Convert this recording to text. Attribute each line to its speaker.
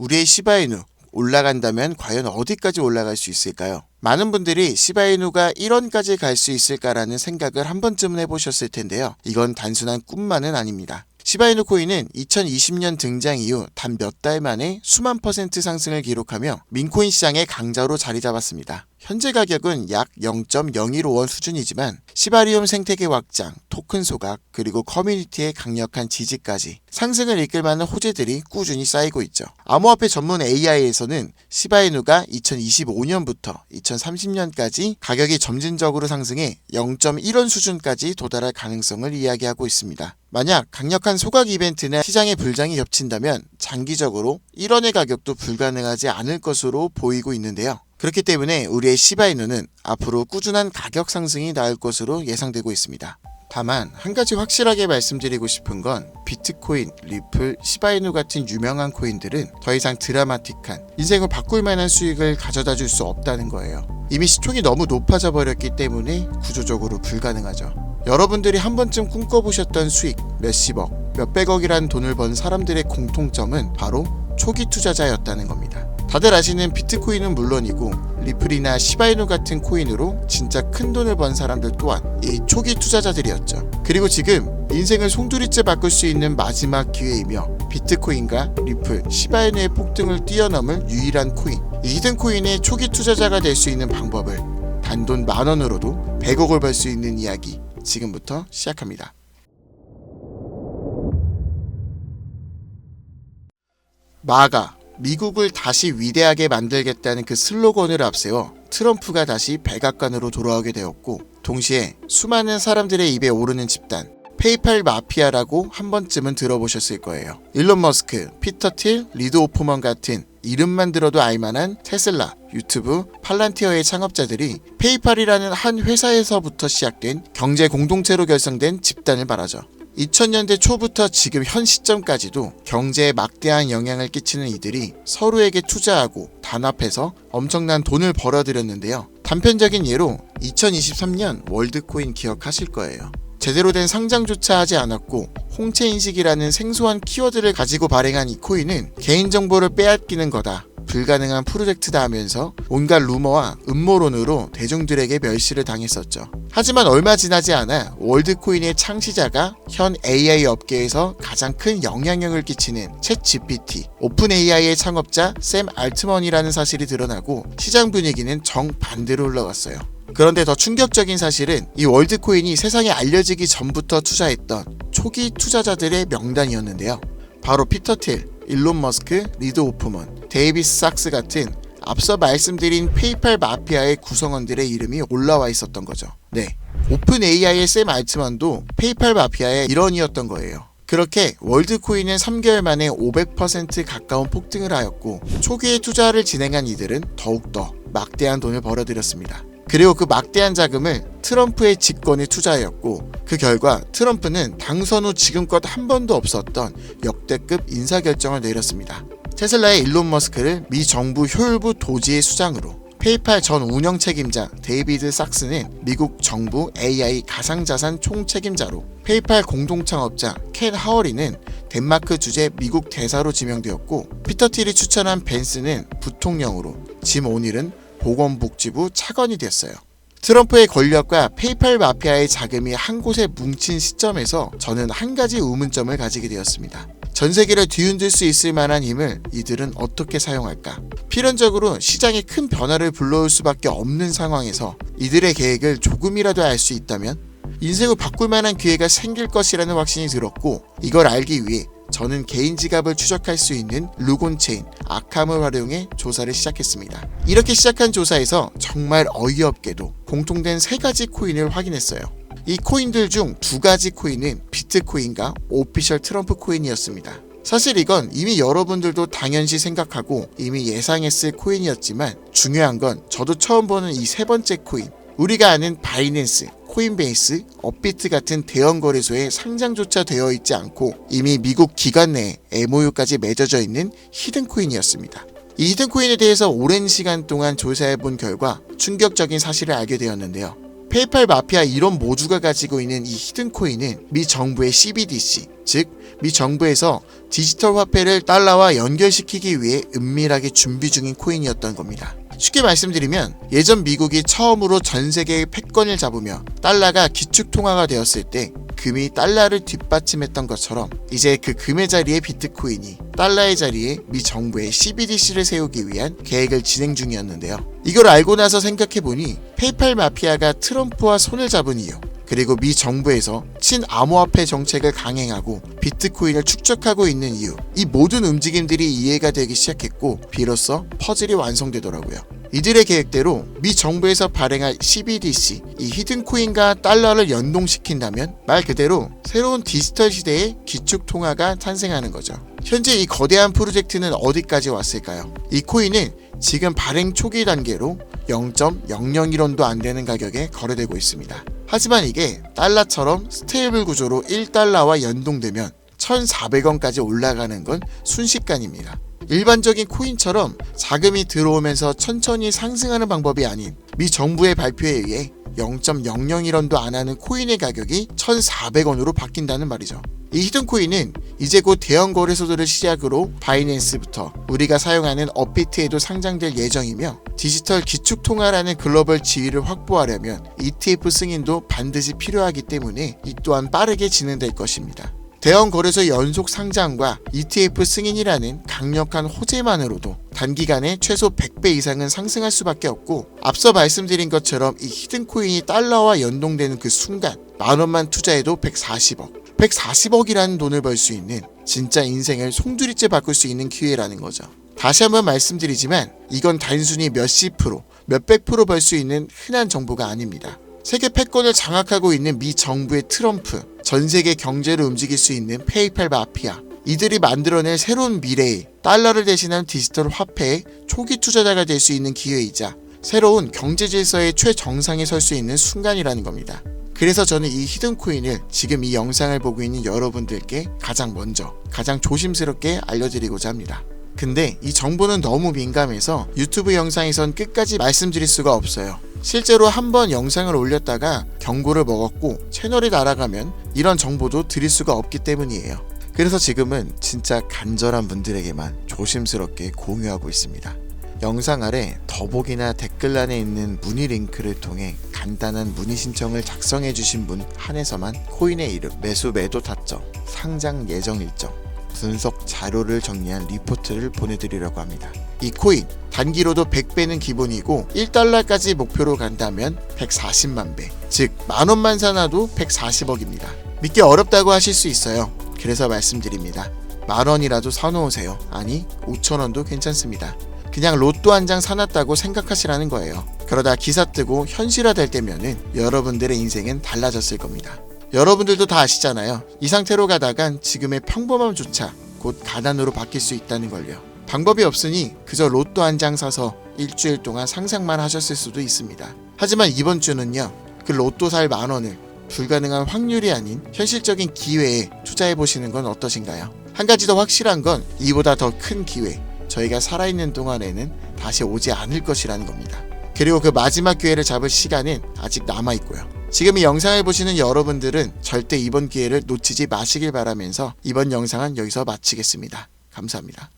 Speaker 1: 우리의 시바이누 올라간다면 과연 어디까지 올라갈 수 있을까요? 많은 분들이 시바이누가 1원까지 갈 수 있을까라는 생각을 한 번쯤은 해보셨을 텐데요. 이건 단순한 꿈만은 아닙니다. 시바이누 코인은 2020년 등장 이후 단 몇 달 만에 수만 퍼센트 상승을 기록하며 민코인 시장의 강자로 자리 잡았습니다. 현재 가격은 약 0.015원 수준이지만 시바리움 생태계 확장, 토큰 소각, 그리고 커뮤니티의 강력한 지지까지 상승을 이끌 만한 호재들이 꾸준히 쌓이고 있죠. 암호화폐 전문 AI에서는 시바이누가 2025년부터 2030년까지 가격이 점진적으로 상승해 0.1원 수준까지 도달할 가능성을 이야기하고 있습니다. 만약 강력한 소각 이벤트나 시장의 불장이 겹친다면 장기적으로 1원의 가격도 불가능하지 않을 것으로 보이고 있는데요. 그렇기 때문에 우리의 시바이누는 앞으로 꾸준한 가격 상승이 나올 것으로 예상되고 있습니다. 다만 한 가지 확실하게 말씀드리고 싶은 건 비트코인, 리플, 시바이누 같은 유명한 코인들은 더 이상 드라마틱한 인생을 바꿀 만한 수익을 가져다 줄 수 없다는 거예요. 이미 시총이 너무 높아져 버렸기 때문에 구조적으로 불가능하죠. 여러분들이 한 번쯤 꿈꿔보셨던 수익 몇십억, 몇백억이라는 돈을 번 사람들의 공통점은 바로 초기 투자자였다는 겁니다. 다들 아시는 비트코인은 물론이고 리플이나 시바이누 같은 코인으로 진짜 큰 돈을 번 사람들 또한 이 초기 투자자들이었죠. 그리고 지금 인생을 송두리째 바꿀 수 있는 마지막 기회이며 비트코인과 리플, 시바이누의 폭등을 뛰어넘을 유일한 코인 이 히든 코인의 초기 투자자가 될 수 있는 방법을 단돈 만 원으로도 100억을 벌 수 있는 이야기 지금부터 시작합니다. 마가 미국을 다시 위대하게 만들겠다는 그 슬로건을 앞세워 트럼프가 다시 백악관으로 돌아오게 되었고 동시에 수많은 사람들의 입에 오르는 집단 페이팔 마피아라고 한 번쯤은 들어보셨을 거예요. 일론 머스크, 피터 틸, 리드 오프먼 같은 이름만 들어도 알만한 테슬라, 유튜브, 팔란티어의 창업자들이 페이팔이라는 한 회사에서부터 시작된 경제 공동체로 결성된 집단을 말하죠. 2000년대 초부터 지금 현 시점까지도 경제에 막대한 영향을 끼치는 이들이 서로에게 투자하고 단합해서 엄청난 돈을 벌어들였는데요. 단편적인 예로 2023년 월드코인 기억하실 거예요. 제대로 된 상장조차 하지 않았고 홍채 인식이라는 생소한 키워드를 가지고 발행한 이 코인은 개인정보를 빼앗기는 거다. 불가능한 프로젝트다 하면서 온갖 루머와 음모론으로 대중들에게 멸시를 당했었죠. 하지만 얼마 지나지 않아 월드코인의 창시자가 현 AI 업계에서 가장 큰 영향력을 끼치는 챗 GPT, 오픈 AI의 창업자 샘 알트먼이라는 사실이 드러나고 시장 분위기는 정반대로 흘러갔어요. 그런데 더 충격적인 사실은 이 월드코인이 세상에 알려지기 전부터 투자했던 초기 투자자들의 명단이었는데요. 바로 피터 틸, 일론 머스크, 리드 오프먼, 데이비스 삭스 같은 앞서 말씀드린 페이팔 마피아의 구성원들의 이름이 올라와 있었던 거죠. 네. 오픈 AI의 샘 알트만도 페이팔 마피아의 일원이었던 거예요. 그렇게 월드코인은 3개월 만에 500% 가까운 폭등을 하였고 초기에 투자를 진행한 이들은 더욱더 막대한 돈을 벌어들였습니다. 그리고 그 막대한 자금을 트럼프의 집권에 투자하였고 그 결과 트럼프는 당선 후 지금껏 한 번도 없었던 역대급 인사결정을 내렸습니다. 테슬라의 일론 머스크를 미 정부 효율부 도지의 수장으로 페이팔 전 운영 책임자 데이비드 삭스는 미국 정부 AI 가상자산 총책임자로 페이팔 공동창업자 켄 하워리는 덴마크 주재 미국 대사로 지명되었고 피터 틸이 추천한 벤스는 부통령으로 짐 오닐은 보건복지부 차관이 됐어요. 트럼프의 권력과 페이팔 마피아의 자금이 한 곳에 뭉친 시점에서 저는 한 가지 의문점을 가지게 되었습니다. 전 세계를 뒤흔들 수 있을 만한 힘을 이들은 어떻게 사용할까? 필연적으로 시장에 큰 변화를 불러올 수밖에 없는 상황에서 이들의 계획을 조금이라도 알 수 있다면 인생을 바꿀 만한 기회가 생길 것이라는 확신이 들었고 이걸 알기 위해 저는 개인 지갑을 추적할 수 있는 루곤체인 아캄을 활용해 조사를 시작했습니다. 이렇게 시작한 조사에서 정말 어이없게도 공통된 세 가지 코인을 확인했어요. 이 코인들 중 두 가지 코인은 비트코인과 오피셜 트럼프 코인이었습니다. 사실 이건 이미 여러분들도 당연시 생각하고 이미 예상했을 코인이었지만 중요한 건 저도 처음 보는 이 세 번째 코인 우리가 아는 바이낸스, 코인베이스, 업비트 같은 대형 거래소에 상장조차 되어 있지 않고 이미 미국 기관 내에 MOU까지 맺어져 있는 히든 코인이었습니다. 이 히든 코인에 대해서 오랜 시간 동안 조사해 본 결과 충격적인 사실을 알게 되었는데요. 페이팔 마피아 이런 모두가 가지고 있는 이 히든코인은 미 정부의 CBDC, 즉 미 정부에서 디지털 화폐를 달러와 연결시키기 위해 은밀하게 준비 중인 코인이었던 겁니다. 쉽게 말씀드리면 예전 미국이 처음으로 전 세계의 패권을 잡으며 달러가 기축 통화가 되었을 때 금이 달러를 뒷받침했던 것처럼 이제 그 금의 자리에 비트코인이 달러의 자리에 미 정부의 CBDC를 세우기 위한 계획을 진행 중이었는데요. 이걸 알고 나서 생각해보니 페이팔 마피아가 트럼프와 손을 잡은 이유 그리고 미 정부에서 친암호화폐 정책을 강행하고 비트코인을 축적하고 있는 이유 이 모든 움직임들이 이해가 되기 시작했고 비로소 퍼즐이 완성되더라고요. 이들의 계획대로 미 정부에서 발행할 CBDC 이 히든코인과 달러를 연동시킨다면 말 그대로 새로운 디지털 시대의 기축 통화가 탄생하는 거죠. 현재 이 거대한 프로젝트는 어디까지 왔을까요? 이 코인은 지금 발행 초기 단계로 0.001원도 안 되는 가격에 거래되고 있습니다. 하지만 이게 달러처럼 스테이블 구조로 1달러와 연동되면 1,400원까지 올라가는 건 순식간입니다. 일반적인 코인처럼 자금이 들어오면서 천천히 상승하는 방법이 아닌 미 정부의 발표에 의해 0.001원도 안 하는 코인의 가격이 1,400원으로 바뀐다는 말이죠. 이 히든코인은 이제 곧 대형 거래소들을 시작으로 바이낸스부터 우리가 사용하는 업비트에도 상장될 예정이며 디지털 기축통화라는 글로벌 지위를 확보하려면 ETF 승인도 반드시 필요하기 때문에 이 또한 빠르게 진행될 것입니다. 대형 거래소 연속 상장과 ETF 승인이라는 강력한 호재만으로도 단기간에 최소 100배 이상은 상승할 수밖에 없고 앞서 말씀드린 것처럼 이 히든코인이 달러와 연동되는 그 순간 만 원만 투자해도 140억 140억이라는 돈을 벌 수 있는 진짜 인생을 송두리째 바꿀 수 있는 기회라는 거죠. 다시 한번 말씀드리지만 이건 단순히 몇십 프로, 몇백 프로 벌 수 있는 흔한 정보가 아닙니다. 세계 패권을 장악하고 있는 미 정부의 트럼프, 전 세계 경제를 움직일 수 있는 페이팔 마피아, 이들이 만들어낼 새로운 미래의 달러를 대신한 디지털 화폐의 초기 투자자가 될 수 있는 기회이자 새로운 경제 질서의 최정상에 설 수 있는 순간이라는 겁니다. 그래서 저는 이 히든코인을 지금 이 영상을 보고 있는 여러분들께 가장 먼저, 가장 조심스럽게 알려드리고자 합니다. 근데 이 정보는 너무 민감해서 유튜브 영상에선 끝까지 말씀드릴 수가 없어요. 실제로 한 번 영상을 올렸다가 경고를 먹었고 채널이 날아가면 이런 정보도 드릴 수가 없기 때문이에요. 그래서 지금은 진짜 간절한 분들에게만 조심스럽게 공유하고 있습니다. 영상 아래 더보기나 댓글란에 있는 문의 링크를 통해 간단한 문의 신청을 작성해 주신 분 한해서만 코인의 이름, 매수 매도 타점, 상장 예정 일정, 분석 자료를 정리한 리포트를 보내드리려고 합니다. 이 코인 단기로도 100배는 기본이고 1달러까지 목표로 간다면 140만 배, 즉 만원만 사놔도 140억입니다. 믿기 어렵다고 하실 수 있어요. 그래서 말씀드립니다. 만원이라도 사놓으세요. 아니 5천원도 괜찮습니다. 그냥 로또 한 장 사놨다고 생각하시라는 거예요. 그러다 기사 뜨고 현실화 될 때면은 여러분들의 인생은 달라졌을 겁니다. 여러분들도 다 아시잖아요. 이 상태로 가다간 지금의 평범함조차 곧 가난으로 바뀔 수 있다는 걸요. 방법이 없으니 그저 로또 한 장 사서 일주일 동안 상상만 하셨을 수도 있습니다. 하지만 이번 주는요. 그 로또 살 만 원을 불가능한 확률이 아닌 현실적인 기회에 투자해 보시는 건 어떠신가요? 한 가지 더 확실한 건 이보다 더 큰 기회, 저희가 살아있는 동안에는 다시 오지 않을 것이라는 겁니다. 그리고 그 마지막 기회를 잡을 시간은 아직 남아 있고요. 지금 이 영상을 보시는 여러분들은 절대 이번 기회를 놓치지 마시길 바라면서 이번 영상은 여기서 마치겠습니다. 감사합니다.